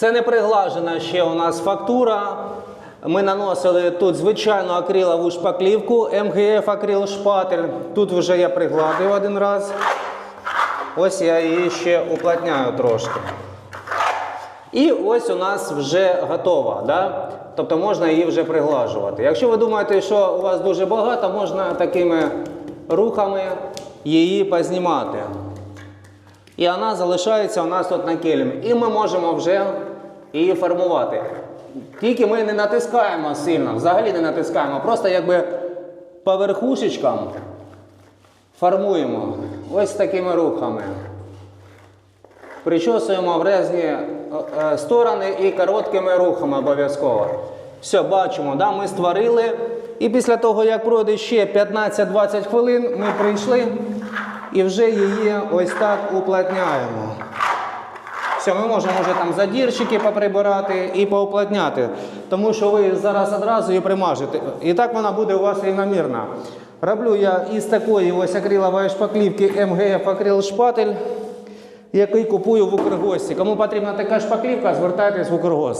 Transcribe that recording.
Це не приглажена ще у нас фактура. Ми наносили тут звичайну акрилову шпаклівку МГФ акрил шпатель. Тут вже я пригладив один раз. Ось я її ще уплотняю трошки. І ось у нас вже готова. Да? Тобто можна її вже приглажувати. Якщо ви думаєте, що у вас дуже багато, можна такими рухами її познімати. І вона залишається у нас тут на килимі. І ми можемо вже її формувати. Тільки ми не натискаємо сильно, взагалі не натискаємо, просто якби по верхушечкам формуємо ось такими рухами. Причосуємо в різні е, е, сторони і короткими рухами обов'язково. Все, бачимо, да? ми створили. І після того, як пройде ще 15-20 хвилин, ми прийшли і вже її ось так уплотняємо. Все, ми можемо вже там задірчики поприбирати і поуплотняти, тому що ви зараз одразу її примажете. І так вона буде у вас рівномірна. Роблю я із такої ось акрилової шпаклівки МГФ акрил шпатель, який купую в Укргості. Кому потрібна така шпаклівка, звертайтесь в Укргост.